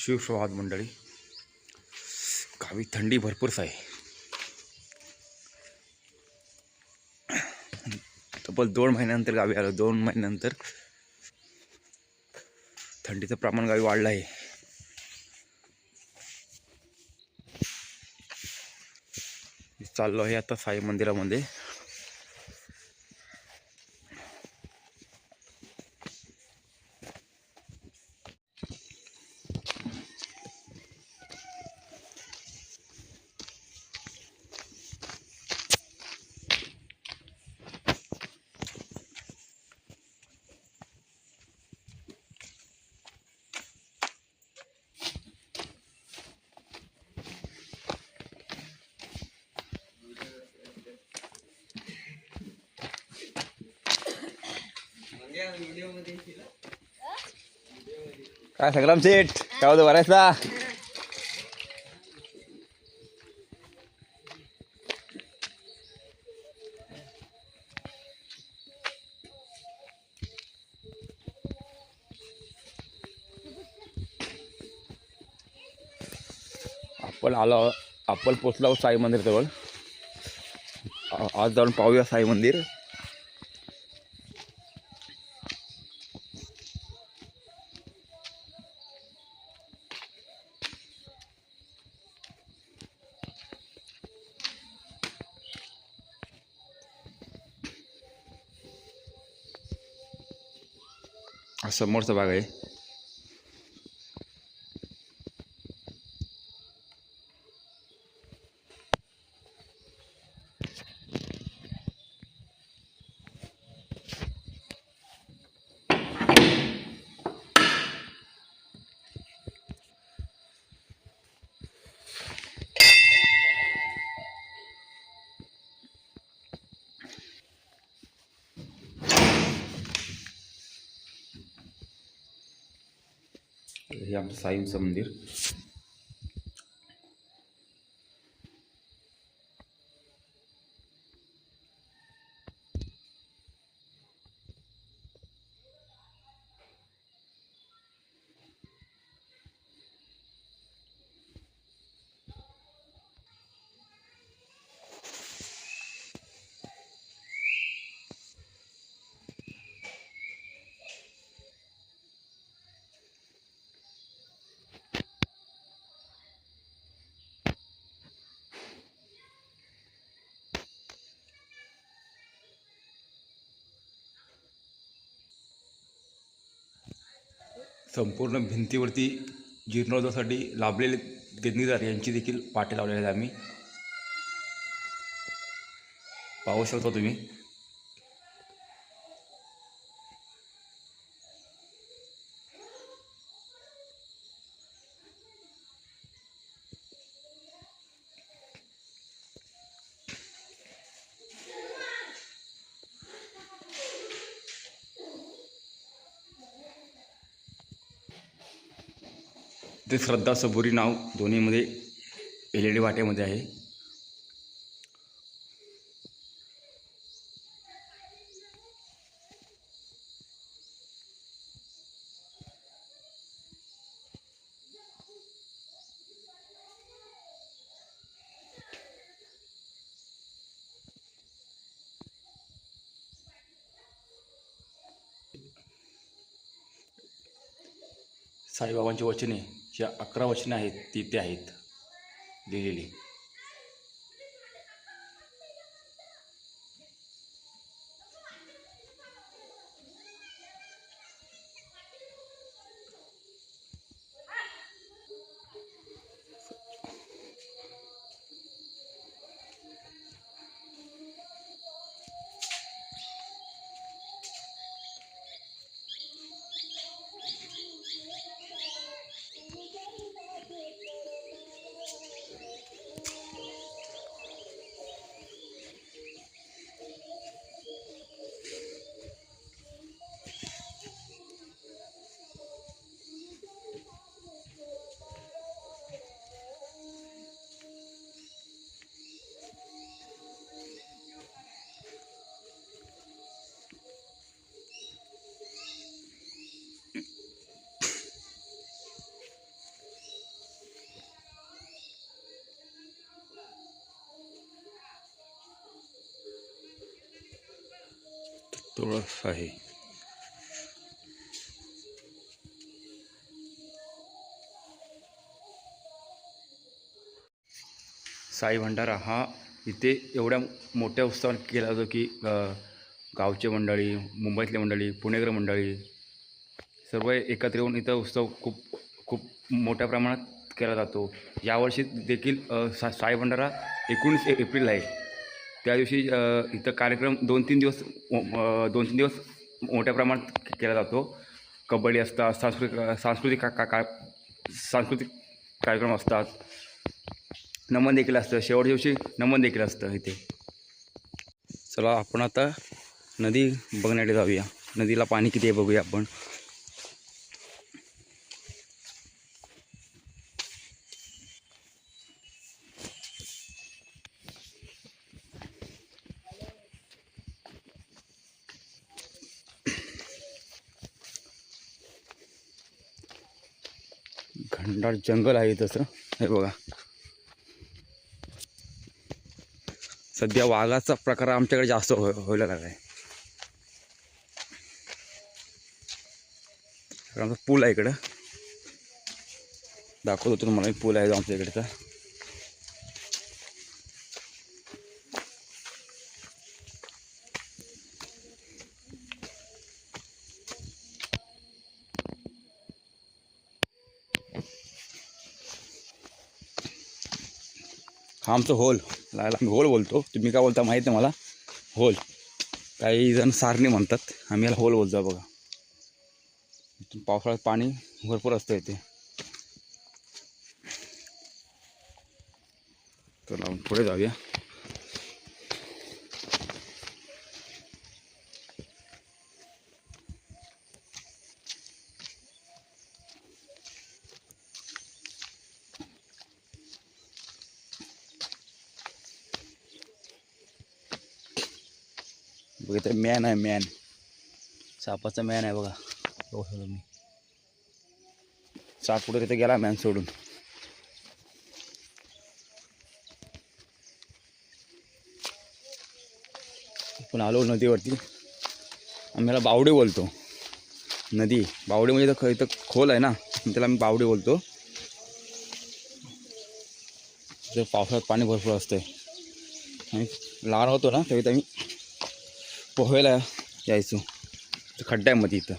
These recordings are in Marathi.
शिवप्रभात मंडळी. गावी थंडी भरपूरच आहे तब्बल दोन महिन्यानंतर गावी आलो. दोन महिन्यानंतर थंडीचं प्रमाण गावी वाढलं आहे. चाललो आहे आता साई मंदिरामध्ये. काय संग्राम सेठ काय होतं बरायचा? आपण आलो आपण पोचलो साई मंदिर जवळ. आज जाऊन पाहूया साई मंदिर. समोरचा भाग आहे हे आमचं साईंचं मंदिर. संपूर्ण भिंतीवरती जीर्णोद्धारासाठी लाभलेले देणगीदार यांची देखील पाटे लावलेले आहेत आम्ही. पाहू शकता तुम्ही. ते श्रद्धा सबुरी नाव दोन्हीमध्ये एल ई डी वाट्यामध्ये आहे. साईबाबांची वचने ज्या अकरा वचने आहेत ती ते आहेत लिहिलेली तुळस आहे. साई भंडारा हा इथे एवढ्या मोठ्या उत्सवात केला जातो की गावचे मंडळी मुंबईतले मंडळी पुणेकर मंडळी सर्व एकत्र येऊन इथं उत्सव खूप खूप मोठ्या प्रमाणात केला जातो. यावर्षी देखील सा साई भंडारा एकोणीस एप्रिल आहे. त्या दिवशी इथं कार्यक्रम दोन तीन दिवस दोन तीन दिवस मोठ्या प्रमाणात केला जातो. कबड्डी असतात सांस्कृतिक सांस्कृतिक का का का सांस्कृतिक कार्यक्रम असतात. नमन देखील असतं. शेवटच्या दिवशी नमन देखील असतं इथे. चला आपण आता नदी बघण्यासाठी जाऊया. नदीला पाणी किती आहे बघूया आपण. घनदाट जंगल आहे तसं. हे बघा. सध्या वाघाचा प्रकार आमच्याकडे जास्त हो व्हायला लागला आहे आमचा पूल आहे इकडं. दाखवतो तुम्हाला एक पूल आहे आमच्या इकडचा. हा आमचं होल. लायला आम्ही होल बोलतो. तुम्ही काय बोलता माहीत आहे मला. होल. काही जण सारणी म्हणतात. आम्ही याला होल बोलतो बघा. इथून पावसाळ्यात पाणी भरपूर असतं इथे. तर आपण पुढे जाऊया. बघा मॅन आहे मॅन सापाचा मॅन आहे बघा. बघू शकता साप पुढे तिथे गेला मॅन सोडून. पण आलो नदीवरती. आम्ही याला बावडे बोलतो. नदी. बावडे म्हणजे तर ख- इथं खोल आहे ना. त्याला आम्ही बावडे बोलतो. इथं पावसाळ्यात पाणी भरपूर असतंय. आणि लहान होतो ना तेव्हा आम्ही पोहायला यायचो. खड्ड्यामध्ये इथं.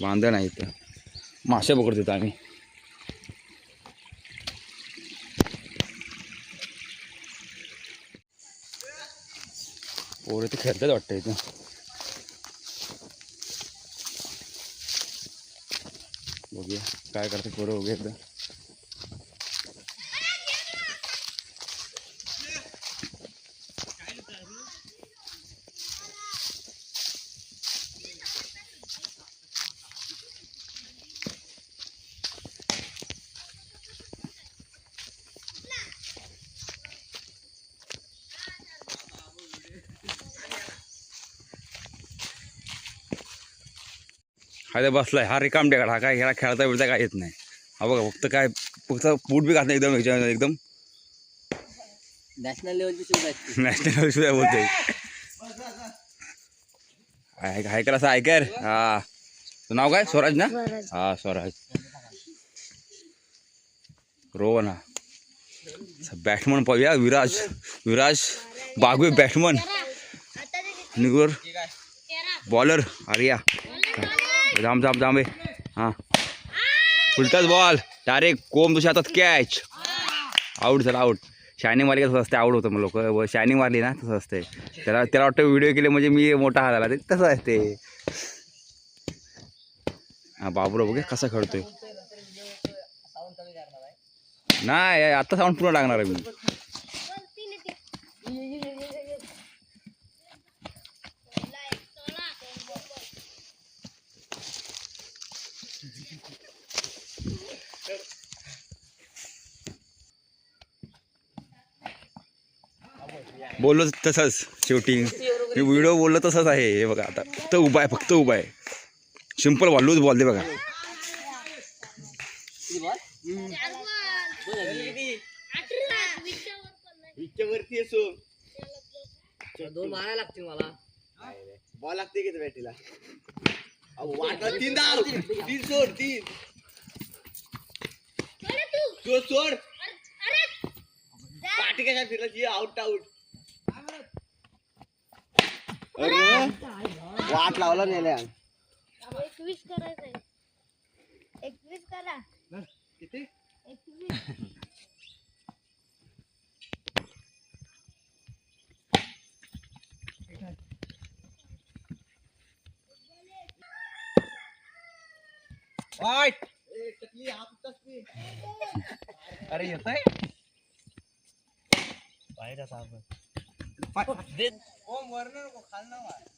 बांधण आहे इथं. मासे पकडत होतो आम्ही. पोरं ते खेळतात वाटतं इथं. बघूया काय करते पोरं वगैरे एकदा हा ते बसलाय. हा रिकाम टेकाड हा काय ह्याला खेळता बिळता काय येत नाही. हा बघा फक्त काय फक्त बूट बी घातलं एकदम ह्याच्या- एकदम. नॅशनल लेवलची आहेत नॅशनल सुद्धा बोलतोय. हाय हाय कर असं ऐकर हा. तुझं नाव काय? स्वराज ना? हा स्वराज. रोहन. हा बॅट्समन पाहूया. विराज विराज. बागवे बॅट्समन निगोर. बॉलर आर्या. जाम जाम जांबे हां. उलटाच बॉल. डायरेक्ट कोम दुसऱ्या हातात कॅच. आऊट झाला आऊट. शायनिंग मारली कसं असते आवड होतं मग लोक. शायनिंग मारली ना तसं असते त्याला त्याला वाटतं व्हिडिओ केले म्हणजे मी मोठा हा झाला ते तसं असते हा बाबूराव बघे कसा खेळतोय. नाही आता साऊंड पूर्ण लागणार आहे. मी बोललो तसंच शेवटी. मी व्हिडिओ बोललो तसंच आहे. हे बघा आता. फक्त उभा आहे फक्त उभा आहे. सिंपल बॉल लूज बॉल दे बघा. दोन मारायला लागतील मला बॉल लागते की बॅटीला वाटला तीन धाव तीन सोड. तीन तो सोड पाठी कशा फिरला आउट आउट अरे वाट लावला नेल्या एकवीस करायचंय एकवीस करा किती एकवीस वाईट अरे येतोय ओम वरनं नको, खालनं मार.